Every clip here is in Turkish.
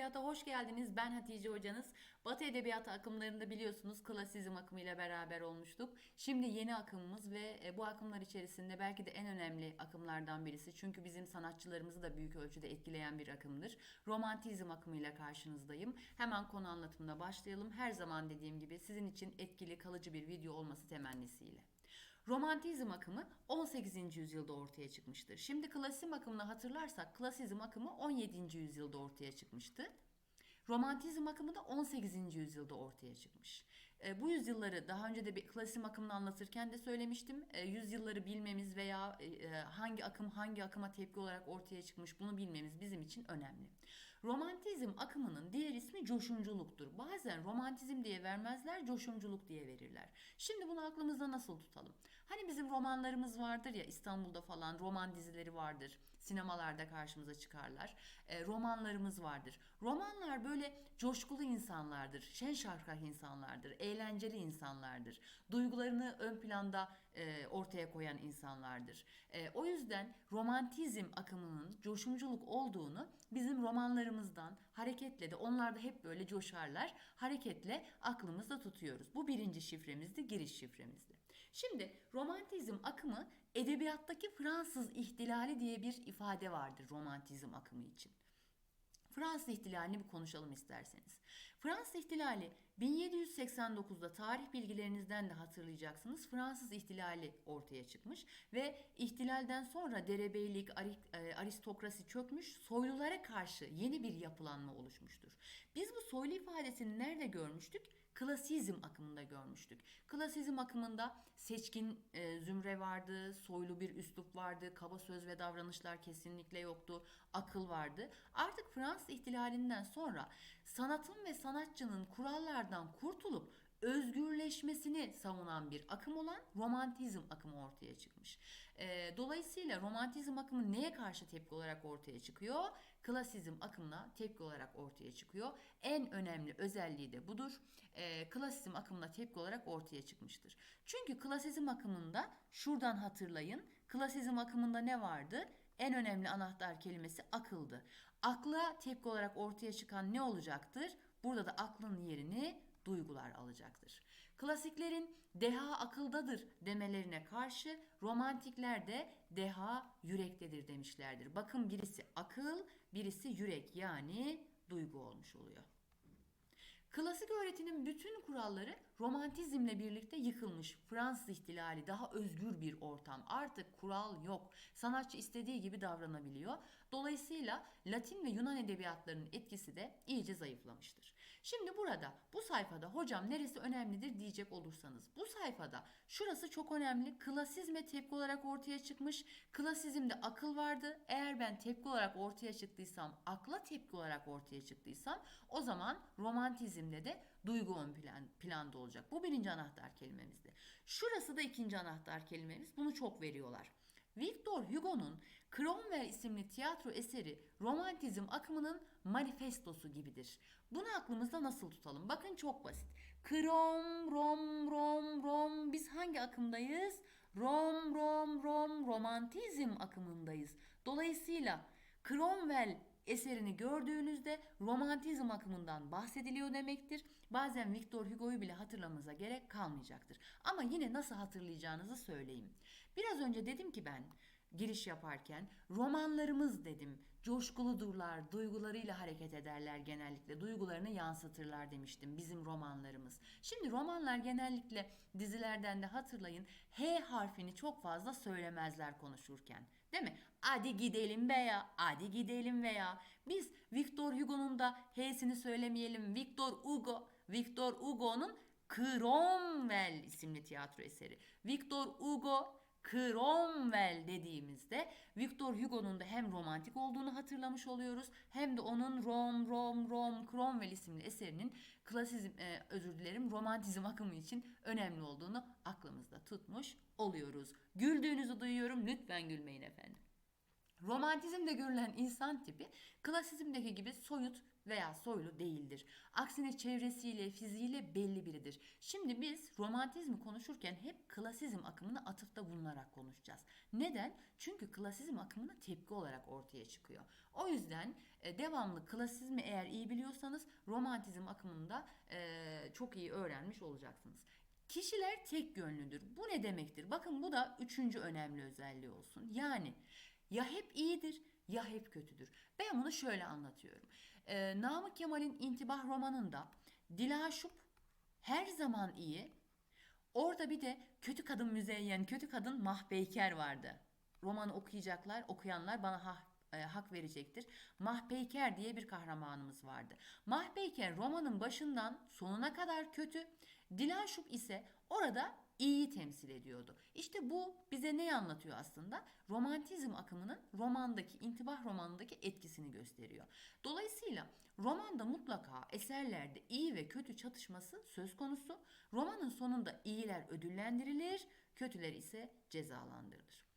Edebiyat'a hoş geldiniz. Ben Hatice hocanız. Batı Edebiyatı akımlarında biliyorsunuz klasizm akımıyla beraber olmuştuk. Şimdi yeni akımımız ve e, bu akımlar içerisinde belki de en önemli akımlardan birisi. Çünkü bizim sanatçılarımızı da büyük ölçüde etkileyen bir akımdır. Romantizm akımıyla karşınızdayım. Hemen konu anlatımına başlayalım. Her zaman dediğim gibi sizin için etkili, kalıcı bir video olması temennisiyle. Romantizm akımı 18. yüzyılda ortaya çıkmıştır. Şimdi klasizm akımını hatırlarsak klasizm akımı 17. yüzyılda ortaya çıkmıştı. Romantizm akımı da 18. yüzyılda ortaya çıkmış. E, bu yüzyılları daha önce de bir klasizm akımını anlatırken de söylemiştim. E, yüzyılları bilmemiz veya e, hangi akım hangi akıma tepki olarak ortaya çıkmış bunu bilmemiz bizim için önemli. Romantizm akımının diğer ismi coşumculuktur. Bazen romantizm diye vermezler, coşumculuk diye verirler. Şimdi bunu aklımızda nasıl tutalım? Hani bizim romanlarımız vardır ya İstanbul'da falan roman dizileri vardır. Sinemalarda karşımıza çıkarlar. E, romanlarımız vardır. Romanlar böyle coşkulu insanlardır, şen şarkak insanlardır, eğlenceli insanlardır. Duygularını ön planda e, ortaya koyan insanlardır. E, o yüzden romantizm akımının coşumculuk olduğunu bizim romanlarımızdan hareketle de onlar da hep böyle coşarlar. Hareketle aklımızda tutuyoruz. Bu birinci şifremizdi, giriş şifremizdi. Şimdi romantizm akımı edebiyattaki Fransız ihtilali diye bir ifade vardır romantizm akımı için. Fransız ihtilalini bir konuşalım isterseniz. Fransız ihtilali 1789'da tarih bilgilerinizden de hatırlayacaksınız. Fransız ihtilali ortaya çıkmış ve ihtilalden sonra derebeylik, e, aristokrasi çökmüş, soylulara karşı yeni bir yapılanma oluşmuştur. Biz bu soylu ifadesini nerede görmüştük? Klasizm akımında görmüştük. Klasizm akımında seçkin e, zümre vardı, soylu bir üslup vardı, kaba söz ve davranışlar kesinlikle yoktu, akıl vardı. Artık Fransız ihtilalinden sonra sanatın ve sanatçının kurallardan kurtulup özgürleşmesini savunan bir akım olan romantizm akımı ortaya çıkmış. E, dolayısıyla romantizm akımı neye karşı tepki olarak ortaya çıkıyor? Klasizm akımına tepki olarak ortaya çıkıyor. En önemli özelliği de budur. E, klasizm akımına tepki olarak ortaya çıkmıştır. Çünkü klasizm akımında şuradan hatırlayın. Klasizm akımında ne vardı? En önemli anahtar kelimesi akıldı. Akla tepki olarak ortaya çıkan ne olacaktır? Burada da aklın yerini duygular alacaktır. Klasiklerin deha akıldadır demelerine karşı romantikler de deha yürektedir demişlerdir. Bakın birisi akıl, birisi yürek yani duygu olmuş oluyor. Klasik öğretinin bütün kuralları romantizmle birlikte yıkılmış. Fransız ihtilali daha özgür bir ortam. Artık kural yok. Sanatçı istediği gibi davranabiliyor. Dolayısıyla Latin ve Yunan edebiyatlarının etkisi de iyice zayıflamıştır. Şimdi burada bu sayfada hocam neresi önemlidir diyecek olursanız bu sayfada şurası çok önemli. Klasizme tepki olarak ortaya çıkmış. Klasizmde akıl vardı. Eğer ben tepki olarak ortaya çıktıysam, akla tepki olarak ortaya çıktıysam o zaman romantizmde de duygu ön plan, planda olacak. Bu birinci anahtar kelimemizdi. Şurası da ikinci anahtar kelimemiz. Bunu çok veriyorlar. Victor Hugo'nun Cromwell isimli tiyatro eseri romantizm akımının manifestosu gibidir. Bunu aklımızda nasıl tutalım? Bakın çok basit. Krom, rom, rom, rom. Biz hangi akımdayız? Rom, rom, rom, romantizm akımındayız. Dolayısıyla Cromwell eserini gördüğünüzde romantizm akımından bahsediliyor demektir. Bazen Victor Hugo'yu bile hatırlamanıza gerek kalmayacaktır. Ama yine nasıl hatırlayacağınızı söyleyeyim. Biraz önce dedim ki ben giriş yaparken romanlarımız dedim. Coşkuludurlar, duygularıyla hareket ederler genellikle. Duygularını yansıtırlar demiştim bizim romanlarımız. Şimdi romanlar genellikle dizilerden de hatırlayın H harfini çok fazla söylemezler konuşurken. Değil mi? Hadi gidelim veya hadi gidelim veya biz Victor Hugo'nun da H'sini söylemeyelim. Victor Hugo, Victor Hugo'nun Cromwell isimli tiyatro eseri. Victor Hugo Cromwell dediğimizde Victor Hugo'nun da hem romantik olduğunu hatırlamış oluyoruz hem de onun Rom Rom Rom Cromwell isimli eserinin klasizm e, özür dilerim romantizm akımı için önemli olduğunu aklımızda tutmuş oluyoruz. Güldüğünüzü duyuyorum lütfen gülmeyin efendim. Romantizmde görülen insan tipi klasizmdeki gibi soyut, veya soylu değildir. Aksine çevresiyle, fiziğiyle belli biridir. Şimdi biz romantizmi konuşurken hep klasizm akımına atıfta bulunarak konuşacağız. Neden? Çünkü klasizm akımına tepki olarak ortaya çıkıyor. O yüzden e, devamlı klasizmi eğer iyi biliyorsanız romantizm akımında e, çok iyi öğrenmiş olacaksınız. Kişiler tek yönlüdür. Bu ne demektir? Bakın bu da üçüncü önemli özelliği olsun. Yani ya hep iyidir ya hep kötüdür. Ben bunu şöyle anlatıyorum. Ee, Namık Kemal'in İntibah romanında Dilaşup her zaman iyi. Orada bir de kötü kadın müzeyyen, kötü kadın Mahpeyker vardı. Romanı okuyacaklar, okuyanlar bana ha, e, hak verecektir. Mahpeyker diye bir kahramanımız vardı. Mahpeyker romanın başından sonuna kadar kötü. Dilaşup ise orada iyiyi temsil ediyordu. İşte bu bize ne anlatıyor aslında? Romantizm akımının romandaki, intibah romanındaki etkisini gösteriyor. Dolayısıyla romanda mutlaka eserlerde iyi ve kötü çatışması söz konusu. Romanın sonunda iyiler ödüllendirilir, kötüler ise cezalandırılır.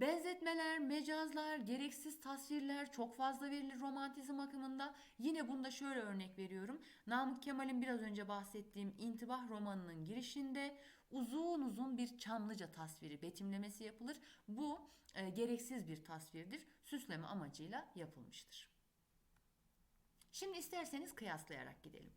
Benzetmeler, mecazlar, gereksiz tasvirler çok fazla verilir romantizm akımında. Yine bunda şöyle örnek veriyorum. Namık Kemal'in biraz önce bahsettiğim İntibah romanının girişinde uzun uzun bir Çamlıca tasviri, betimlemesi yapılır. Bu e, gereksiz bir tasvirdir. Süsleme amacıyla yapılmıştır. Şimdi isterseniz kıyaslayarak gidelim.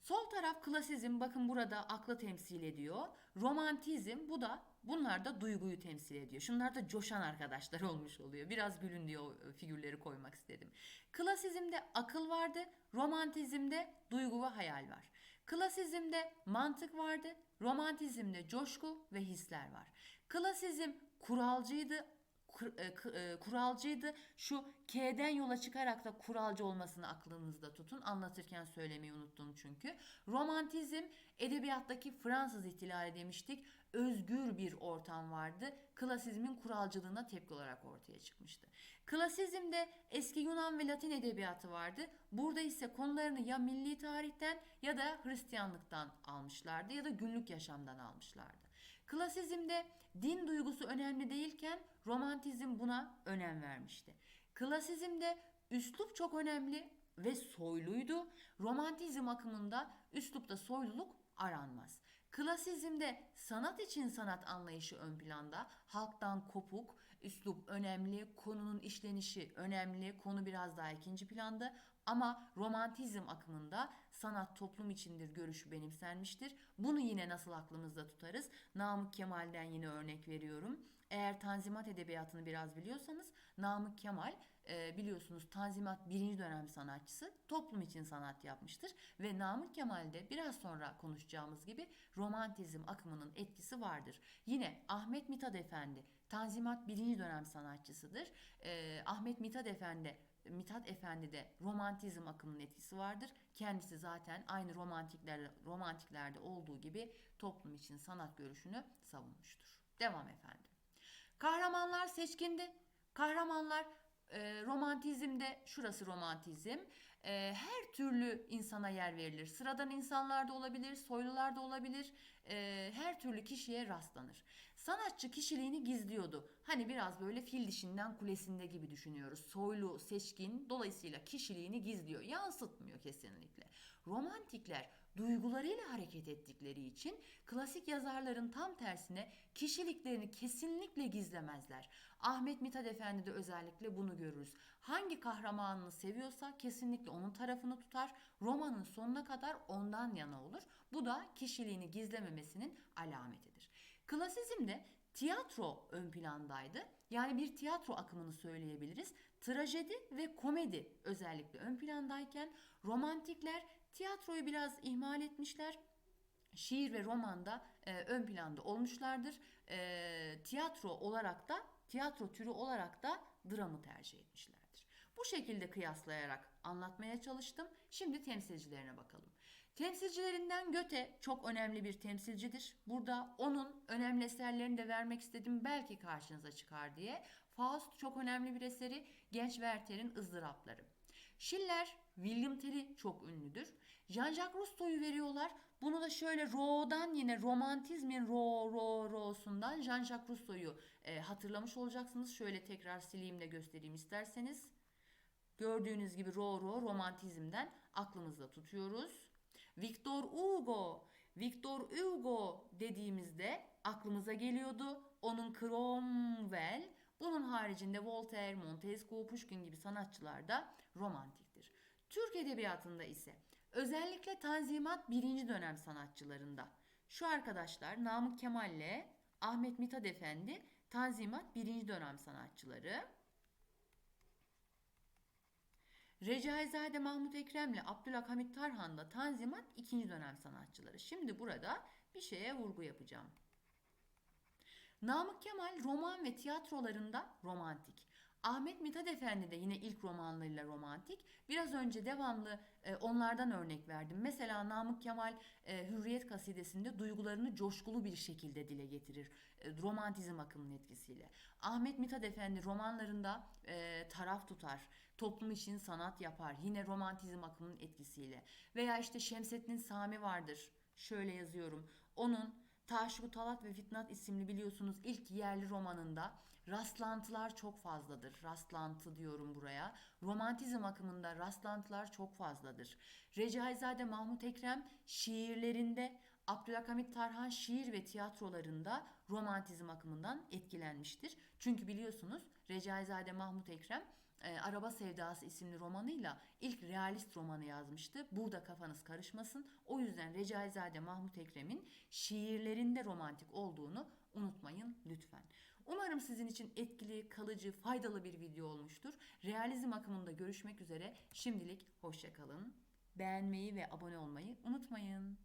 Sol taraf klasizm bakın burada aklı temsil ediyor. Romantizm bu da bunlar da duyguyu temsil ediyor. Şunlar da coşan arkadaşlar olmuş oluyor. Biraz gülün diye o e, figürleri koymak istedim. Klasizmde akıl vardı, romantizmde duygu ve hayal var. Klasizmde mantık vardı, romantizmde coşku ve hisler var. Klasizm kuralcıydı, kur, e, e, kuralcıydı. Şu K'den yola çıkarak da kuralcı olmasını aklınızda tutun. Anlatırken söylemeyi unuttum çünkü. Romantizm edebiyattaki Fransız ihtilali demiştik. Özgür bir ortam vardı. Klasizmin kuralcılığına tepki olarak ortaya çıkmıştı. Klasizmde eski Yunan ve Latin edebiyatı vardı. Burada ise konularını ya milli tarihten ya da Hristiyanlıktan almışlardı ya da günlük yaşamdan almışlardı. Klasizmde din duygusu önemli değilken romantizm buna önem vermişti. Klasizmde üslup çok önemli ve soyluydu. Romantizm akımında üslupta soyluluk aranmaz. Klasizmde sanat için sanat anlayışı ön planda, halktan kopuk, üslup önemli, konunun işlenişi önemli, konu biraz daha ikinci planda ama romantizm akımında sanat toplum içindir görüşü benimsenmiştir. Bunu yine nasıl aklımızda tutarız? Namık Kemal'den yine örnek veriyorum. Eğer Tanzimat Edebiyatı'nı biraz biliyorsanız Namık Kemal e, biliyorsunuz Tanzimat birinci dönem sanatçısı toplum için sanat yapmıştır. Ve Namık Kemal'de biraz sonra konuşacağımız gibi romantizm akımının etkisi vardır. Yine Ahmet Mithat Efendi Tanzimat birinci dönem sanatçısıdır. E, Ahmet Mithat Efendi Mithat Efendi'de romantizm akımının etkisi vardır. Kendisi zaten aynı romantikler, romantiklerde olduğu gibi toplum için sanat görüşünü savunmuştur. Devam efendim. Kahramanlar seçkindi. Kahramanlar e, romantizmde, şurası romantizm. E, her türlü insana yer verilir. Sıradan insanlar da olabilir, soylular da olabilir. E, her türlü kişiye rastlanır. Sanatçı kişiliğini gizliyordu. Hani biraz böyle fil dişinden kulesinde gibi düşünüyoruz. Soylu, seçkin dolayısıyla kişiliğini gizliyor. Yansıtmıyor kesinlikle. Romantikler duygularıyla hareket ettikleri için klasik yazarların tam tersine kişiliklerini kesinlikle gizlemezler. Ahmet Mithat Efendi'de özellikle bunu görürüz. Hangi kahramanını seviyorsa kesinlikle onun tarafını tutar. Romanın sonuna kadar ondan yana olur. Bu da kişiliğini gizlememesinin alametidir. Klasizmde tiyatro ön plandaydı. Yani bir tiyatro akımını söyleyebiliriz. Trajedi ve komedi özellikle ön plandayken romantikler tiyatroyu biraz ihmal etmişler. Şiir ve romanda e, ön planda olmuşlardır. E, tiyatro olarak da tiyatro türü olarak da dramı tercih etmişlerdir. Bu şekilde kıyaslayarak anlatmaya çalıştım. Şimdi temsilcilerine bakalım. Temsilcilerinden Göte çok önemli bir temsilcidir. Burada onun önemli eserlerini de vermek istedim belki karşınıza çıkar diye. Faust çok önemli bir eseri. Genç Werther'in ızdırapları. Schiller, William Tell'i çok ünlüdür. Jean-Jacques Rousseau'yu veriyorlar. Bunu da şöyle Ro'dan yine romantizmin Ro, Ro, Ro'sundan Jean-Jacques Rousseau'yu e, hatırlamış olacaksınız. Şöyle tekrar sileyim de göstereyim isterseniz. Gördüğünüz gibi Roro romantizmden aklımızda tutuyoruz. Victor Hugo, Victor Hugo dediğimizde aklımıza geliyordu. Onun Cromwell, bunun haricinde Voltaire, Montesquieu, Pushkin gibi sanatçılar da romantiktir. Türk edebiyatında ise özellikle Tanzimat birinci dönem sanatçılarında şu arkadaşlar Namık Kemal'le Ahmet Mithat Efendi Tanzimat birinci dönem sanatçıları. Recaizade Mahmut Ekrem'le Abdülhamit Tarhan da Tanzimat ikinci dönem sanatçıları. Şimdi burada bir şeye vurgu yapacağım. Namık Kemal roman ve tiyatrolarında romantik. Ahmet Mithat Efendi de yine ilk romanlarıyla romantik. Biraz önce devamlı e, onlardan örnek verdim. Mesela Namık Kemal e, Hürriyet kasidesinde duygularını coşkulu bir şekilde dile getirir. E, romantizm akımının etkisiyle. Ahmet Mithat Efendi romanlarında e, taraf tutar. Toplum için sanat yapar. Yine romantizm akımının etkisiyle. Veya işte Şemsettin Sami vardır. Şöyle yazıyorum. Onun Taşu Talat ve Fitnat isimli biliyorsunuz ilk yerli romanında rastlantılar çok fazladır. Rastlantı diyorum buraya. Romantizm akımında rastlantılar çok fazladır. Recaizade Mahmut Ekrem şiirlerinde Abdülhamit Tarhan şiir ve tiyatrolarında romantizm akımından etkilenmiştir. Çünkü biliyorsunuz Recaizade Mahmut Ekrem e, Araba Sevdası isimli romanıyla ilk realist romanı yazmıştı. Burada kafanız karışmasın. O yüzden Recaizade Mahmut Ekrem'in şiirlerinde romantik olduğunu unutmayın lütfen. Umarım sizin için etkili, kalıcı, faydalı bir video olmuştur. Realizm akımında görüşmek üzere. Şimdilik hoşçakalın. Beğenmeyi ve abone olmayı unutmayın.